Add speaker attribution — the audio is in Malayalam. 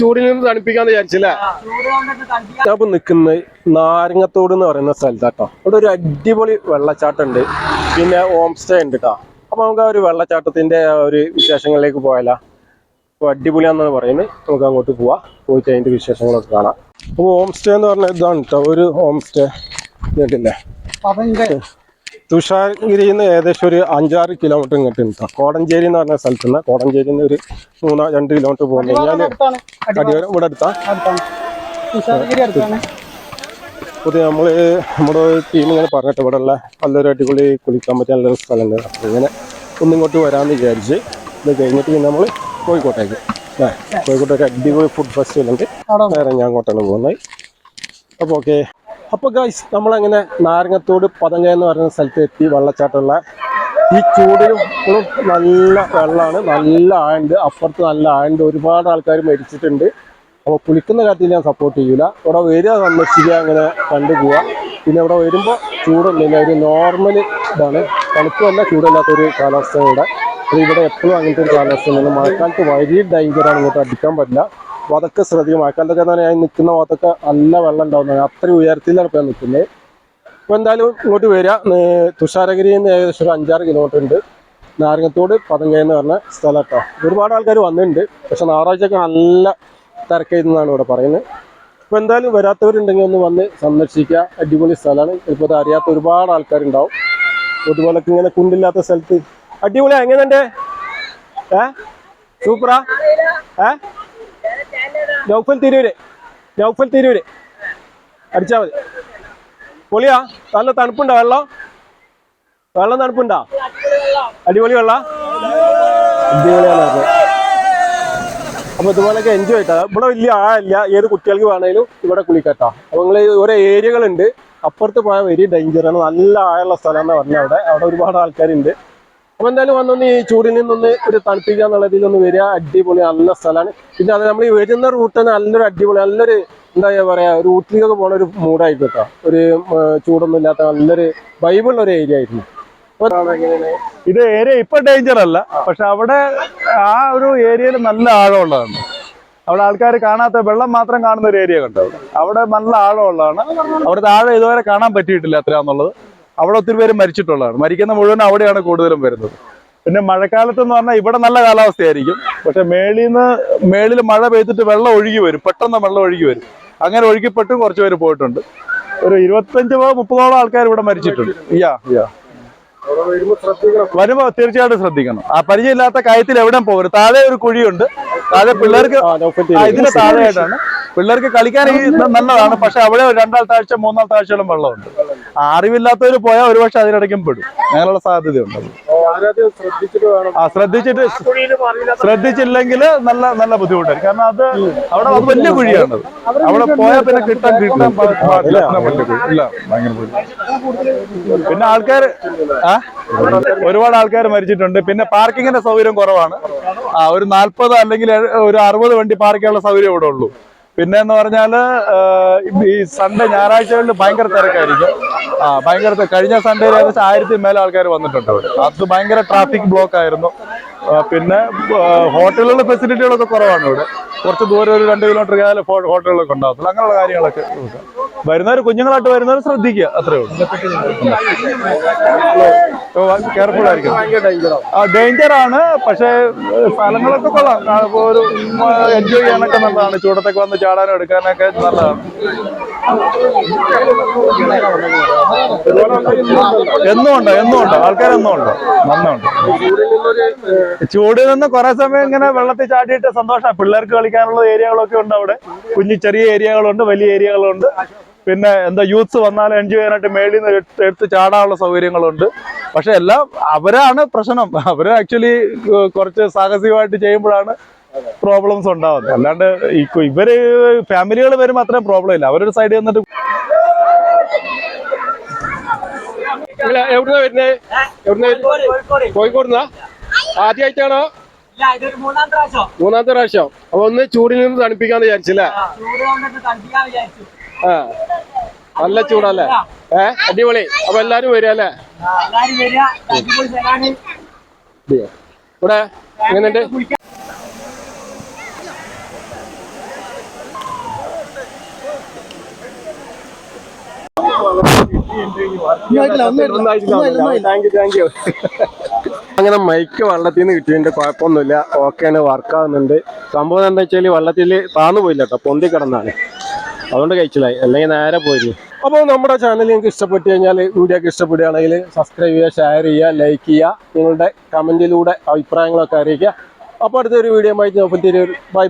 Speaker 1: ചൂടിൽ നിന്ന് തണുപ്പിക്കാന്ന് വിചാരിച്ചില്ലേ? ഞാൻ ഇപ്പൊ നിൽക്കുന്നത് നാരങ്ങത്തോട് എന്ന് പറയുന്ന സ്ഥലത്താട്ടോ. അവിടെ ഒരു അടിപൊളി വെള്ളച്ചാട്ടം ഉണ്ട് പിന്നെ ഹോം സ്റ്റേ ഉണ്ട് കേട്ടോ അപ്പൊ നമുക്ക് ആ ഒരു വെള്ളച്ചാട്ടത്തിന്റെ ഒരു വിശേഷങ്ങളിലേക്ക് പോയാലോ? അപ്പൊ അടിപൊളിയാന്നാണ് പറയുന്നത്. നമുക്ക് അങ്ങോട്ട് പോവാം. പോയിട്ട് അതിന്റെ വിശേഷങ്ങളൊക്കെ കാണാം. അപ്പോൾ ഹോം സ്റ്റേ എന്ന് പറഞ്ഞ ഇതാണ് കേട്ടോ ഒരു ഹോം സ്റ്റേ കേട്ടില്ലേ തുഷാരഗിരിയിൽ നിന്ന് ഏകദേശം ഒരു അഞ്ചാറ് കിലോമീറ്റർ ഇങ്ങോട്ട് നിൽക്കാം കോടഞ്ചേരി എന്ന് പറഞ്ഞ സ്ഥലത്ത് നിന്ന് കോടഞ്ചേരിയിൽ നിന്ന് ഒരു മൂന്നാ രണ്ട് കിലോമീറ്റർ പോകുന്നു. കഴിഞ്ഞാൽ അടിവരം ഇവിടെ അടുത്താ. പുതിയ നമ്മൾ നമ്മുടെ ടീം ഇങ്ങനെ പറഞ്ഞിട്ട് ഇവിടെ ഉള്ള നല്ലൊരു അടിപൊളി കുളിക്കാൻ പറ്റിയ നല്ലൊരു സ്ഥലമുണ്ട്. അപ്പോൾ ഇങ്ങനെ ഒന്നിങ്ങോട്ട് വരാമെന്ന് വിചാരിച്ച് ഇത് കഴിഞ്ഞിട്ട് പിന്നെ നമ്മൾ കോഴിക്കോട്ടേക്ക്. കോഴിക്കോട്ടേക്ക് കോഴിക്കോട്ട് അടിപൊളി ഫുഡ് ഫെസ്റ്റിവൽ ഉണ്ട്. നേരെ ഞാൻ അങ്ങോട്ടാണ് പോകുന്നത്. അപ്പോൾ ഓക്കെ അപ്പോൾ ഗൈസ് നമ്മളങ്ങനെ നാരങ്ങത്തോട് പതങ്ക എന്ന് പറയുന്ന സ്ഥലത്ത് എത്തി വെള്ളച്ചാട്ടമുള്ള ഈ ചൂടിലും നല്ല വെള്ളമാണ്. നല്ല ആയുണ്ട്. അപ്പുറത്ത് നല്ല ആയുണ്ട്. ഒരുപാട് ആൾക്കാർ മരിച്ചിട്ടുണ്ട്. അപ്പോൾ കുളിക്കുന്ന കാര്യത്തിൽ ഞാൻ സപ്പോർട്ട് ചെയ്യൂല. ഇവിടെ വരിക സന്ദർശിക്കുക അങ്ങനെ കണ്ടു പോവുക. പിന്നെ ഇവിടെ വരുമ്പോൾ ചൂടൊന്നുമില്ല ഒരു നോർമൽ ഇതാണ്. തണുപ്പല്ല ചൂടല്ലാത്തൊരു കാലാവസ്ഥ ഇവിടെ. ഇവിടെ എപ്പോഴും അങ്ങനത്തെ ഒരു കാലാവസ്ഥ മഴക്കാലത്ത് വലിയ ഡേഞ്ചറാണ് ഇങ്ങോട്ട് അടിക്കാൻ പറ്റില്ല. അതൊക്കെ ശ്രദ്ധിക്കും മഴക്കാലത്തൊക്കെ എന്ന് പറഞ്ഞാൽ നിൽക്കുന്ന ഭാഗത്തൊക്കെ നല്ല വെള്ളം ഉണ്ടാവുന്നതാണ് അത്രയും ഉയരത്തിലാണ് ഇപ്പോൾ നിൽക്കുന്നത് അപ്പോൾ എന്തായാലും ഇങ്ങോട്ട് വരിക. തുഷാരഗിരിയിൽ നിന്ന് ഏകദേശം ഒരു അഞ്ചാറ് കിലോമീറ്റർ ഉണ്ട്. നാരങ്ങത്തോട് പതങ്കയ എന്ന് പറഞ്ഞ സ്ഥലം കേട്ടോ ഒരുപാട് ആൾക്കാർ വന്നിട്ടുണ്ട്. പക്ഷെ ഞായറാഴ്ചയൊക്കെ നല്ല തിരക്കായിരുന്നാണ് ഇവിടെ പറയുന്നത്. അപ്പോൾ എന്തായാലും വരാത്തവരുണ്ടെങ്കിൽ ഒന്ന് വന്ന് സന്ദർശിക്കുക. അടിപൊളി സ്ഥലമാണ്. ഇപ്പോൾ അറിയാത്ത ഒരുപാട് ആൾക്കാരുണ്ടാവും. അതുപോലെ ഇങ്ങനെ കുണ്ടില്ലാത്ത സ്ഥലത്ത്. അടിപൊളിയാ എങ്ങനെയുണ്ട്? ഏ? സൂപ്പറാ? ഏ? നൗഫൽ തിരൂര്. നൗഫൽ തിരൂര്. അടിച്ചാൽ മതി. പൊളിയാ. നല്ല തണുപ്പുണ്ടോ വെള്ളം? വെള്ളം തണുപ്പുണ്ടോ? അടിപൊളി വെള്ളം. അടിപൊളിയാണ്. അപ്പൊ ഇതുപോലൊക്കെ എൻജോയ് ചെയ്താ ഇവിടെ വലിയ ആളില്ല. ഏത് കുട്ടികൾക്ക് വേണേലും ഇവിടെ കുളിക്കട്ടോ. അപ്പൊ നിങ്ങൾ ഓരോ ഏരിയകളുണ്ട് അപ്പുറത്ത് പോയാൽ വലിയ ഡേഞ്ചറാണ് നല്ല ആയുള്ള സ്ഥലം എന്ന് പറഞ്ഞ അവിടെ. അവിടെ ഒരുപാട് ആൾക്കാരുണ്ട്. അപ്പൊ എന്തായാലും വന്നൊന്ന് ഈ ചൂടിൽ നിന്നൊന്ന് ഒരു തണുപ്പിക്കുക എന്നുള്ള ഒന്ന് വരിക. അടിപൊളി നല്ല സ്ഥലമാണ്. പിന്നെ അത് നമ്മൾ ഈ വരുന്ന റൂട്ട് നല്ലൊരു അടിപൊളി നല്ലൊരു എന്താ പറയാ റൂട്ടിലേക്ക് പോണ ഒരു മൂഡായിരുന്നു കേട്ടോ ഒരു ചൂടൊന്നും ഇല്ലാത്ത നല്ലൊരു വൈബുള്ള ഒരു ഏരിയ ആയിരുന്നു.
Speaker 2: ഇത് ഏരിയ ഇപ്പൊ ഡേഞ്ചർ അല്ല. പക്ഷെ അവിടെ ആ ഒരു ഏരിയയിൽ നല്ല ആഴമുള്ളതാണ്. അവിടെ ആൾക്കാർ കാണാത്ത വെള്ളം മാത്രം കാണുന്ന ഒരു ഏരിയ കണ്ടു അവിടെ. നല്ല ആഴമുള്ളതാണ്. അവിടെ താഴെ ഇതുവരെ കാണാൻ പറ്റിയിട്ടില്ല എത്രയാന്നുള്ളത് അവിടെ ഒത്തിരി പേര് മരിച്ചിട്ടുള്ളതാണ്. മരിക്കുന്ന മുഴുവൻ അവിടെയാണ് കൂടുതലും വരുന്നത്. പിന്നെ മഴക്കാലത്ത് എന്ന് പറഞ്ഞാൽ ഇവിടെ നല്ല കാലാവസ്ഥയായിരിക്കും. പക്ഷെ മേളിൽ നിന്ന് മേളിൽ മഴ പെയ്തിട്ട് വെള്ളം ഒഴുകി വരും. പെട്ടെന്ന് വെള്ളം ഒഴുകി വരും. അങ്ങനെ ഒഴുകിപ്പെട്ടും കുറച്ച് പേര് പോയിട്ടുണ്ട്. ഒരു ഇരുപത്തഞ്ചോ മുപ്പതോളം ആൾക്കാർ ഇവിടെ മരിച്ചിട്ടുണ്ട്. യാ യാ.
Speaker 1: വരുമ്പോ
Speaker 2: തീർച്ചയായിട്ടും ശ്രദ്ധിക്കണം. ആ പരിചയമില്ലാത്ത കയത്തിൽ എവിടെ പോകരുത്. താഴെ ഒരു കുഴിയുണ്ട്. താഴെ പിള്ളേർക്ക് ഇതിന് താഴെയായിട്ടാണ്. പിള്ളേർക്ക് കളിക്കാൻ നല്ലതാണ്. പക്ഷെ അവിടെ രണ്ടാൾ താഴ്ച മൂന്നാൾ താഴ്ചയോളം വെള്ളമുണ്ട്. അറിവില്ലാത്തവർ പോയാൽ ഒരുപക്ഷെ അതിനിടയ്ക്കും പെടും. അങ്ങനെയുള്ള സാധ്യതയുണ്ട്. ആ ശ്രദ്ധിച്ചിട്ട് ശ്രദ്ധിച്ചില്ലെങ്കിൽ നല്ല നല്ല ബുദ്ധിമുട്ടായിരിക്കും. കാരണം അത് അവിടെ അത് വലിയ കുഴിയാണ് അവിടെ പോയാൽ പിന്നെ കിട്ടാൻ കിട്ടാൻ പാടില്ല അത്ര വലിയ കുഴി. ഇല്ല ഭയങ്കര കുഴി. പിന്നെ ആൾക്കാർ ആ? ഒരുപാട് ആൾക്കാർ മരിച്ചിട്ടുണ്ട്. പിന്നെ പാർക്കിങ്ങിന്റെ സൗകര്യം കുറവാണ്. ആ ഒരു നാല്പത് അല്ലെങ്കിൽ ഒരു അറുപത് വണ്ടി പാർക്ക് ചെയ്യാനുള്ള സൗകര്യം ഇവിടെ ഉള്ളൂ. പിന്നെ എന്ന് പറഞ്ഞാൽ ഈ സൺഡേ ഞായറാഴ്ചകളിൽ ഭയങ്കര തിരക്കായിരിക്കും. ആ ഭയങ്കര കഴിഞ്ഞ സൺഡേയിൽ ഏകദേശം ആയിരത്തി മേലെ ആൾക്കാർ വന്നിട്ടുണ്ട് അവിടെ. അത് ഭയങ്കര ട്രാഫിക് ബ്ലോക്ക് ആയിരുന്നു. പിന്നെ ഹോട്ടലുകളുടെ ഫെസിലിറ്റികളൊക്കെ കുറവാണ് ഇവിടെ. കുറച്ച് ദൂരം ഒരു രണ്ട് കിലോമീറ്റർ കാലം ഹോട്ടലുകളൊക്കെ ഉണ്ടാകത്തുള്ളൂ അങ്ങനെയുള്ള കാര്യങ്ങളൊക്കെ. വരുന്നവർ കുഞ്ഞുങ്ങളായിട്ട് വരുന്നവർ ശ്രദ്ധിക്കുക അത്രേ ഉള്ളൂ. കെയർഫുൾ ആയിരിക്കും ഡേഞ്ചർ ആണ് പക്ഷേ സ്ഥലങ്ങളൊക്കെ കൊള്ളാം. ഒരു എൻജോയ് ചെയ്യാനൊക്കെ നല്ലതാണ്. ചൂടത്തൊക്കെ വന്ന് ചാടാനും എടുക്കാനൊക്കെ നല്ലതാണ്. എന്നും ഉണ്ട് എന്നും ഉണ്ടോ. ആൾക്കാരെന്നും ഉണ്ട്. നന്നുണ്ട്.
Speaker 1: ചൂടിൽ
Speaker 2: നിന്ന് കുറെ സമയം ഇങ്ങനെ വെള്ളത്തിൽ ചാടിയിട്ട് സന്തോഷമാണ് പിള്ളേർക്ക് കളിക്കാനുള്ള ഏരിയകളൊക്കെ ഉണ്ട് അവിടെ. കുഞ്ഞു ചെറിയ ഏരിയകളുണ്ട് വലിയ ഏരിയകളുണ്ട്. പിന്നെ എന്താ യൂത്ത്സ് വന്നാൽ എൻജോയ് ചെയ്യാനായിട്ട് മേളിൽ നിന്ന് എടുത്ത് ചാടാനുള്ള സൗകര്യങ്ങളുണ്ട്. പക്ഷെ എല്ലാം അവരാണ് പ്രശ്നം. അവർ ആക്ച്വലി കുറച്ച് സാഹസികമായിട്ട് ചെയ്യുമ്പോഴാണ് പ്രോബ്ലംസ് ഉണ്ടാവുന്നത്. അല്ലാണ്ട് ഇവർ ഫാമിലികൾ വരുമ്പോൾ അത്രയും പ്രോബ്ലം ഇല്ല. അവരൊരു സൈഡ് നിന്നിട്ട്
Speaker 1: നിങ്ങൾ എവിടുന്നാ വരുന്നേ? എവിടുന്ന
Speaker 3: കോഴിക്കോട്
Speaker 1: കോഴിക്കോടുന്നാ? ആദ്യമായിട്ടാണോ മൂന്നാമത്തെ പ്രാവശ്യം. അപ്പൊ ഒന്ന് ചൂടിൽ നിന്ന് തണുപ്പിക്കാന്ന് വിചാരിച്ചില്ല?
Speaker 3: ആ,
Speaker 1: നല്ല ചൂടല്ലേ? ഏ? അടിപൊളി. അപ്പൊ എല്ലാരും വരിക അല്ലേ? ഇവിടെ എങ്ങനെയുണ്ട്? അങ്ങനെ മൈക്ക് വള്ളത്തിൽ നിന്ന് കിട്ടിയതിന്റെ കുഴപ്പമൊന്നുമില്ല ഓക്കെയാണ് വർക്കാവുന്നുണ്ട് സംഭവം എന്താ വെച്ചാൽ വള്ളത്തിൽ താന്നു പോയില്ല കേട്ടോ. പൊന്തി കിടന്നാണ്. അതുകൊണ്ട് കഴിച്ചില്ലായി അല്ലെങ്കിൽ നേരെ പോയിരുന്നു അപ്പോൾ നമ്മുടെ ചാനൽ നിങ്ങൾക്ക് ഇഷ്ടപ്പെട്ടു കഴിഞ്ഞാൽ വീഡിയോ ഒക്കെ ഇഷ്ടപ്പെടുകയാണെങ്കിൽ സബ്സ്ക്രൈബ് ചെയ്യുക ഷെയർ ചെയ്യുക ലൈക്ക് ചെയ്യുക നിങ്ങളുടെ കമന്റിലൂടെ അഭിപ്രായങ്ങളൊക്കെ അറിയിക്കുക. അപ്പോൾ അടുത്തൊരു വീഡിയോ ആയിട്ട് ബൈ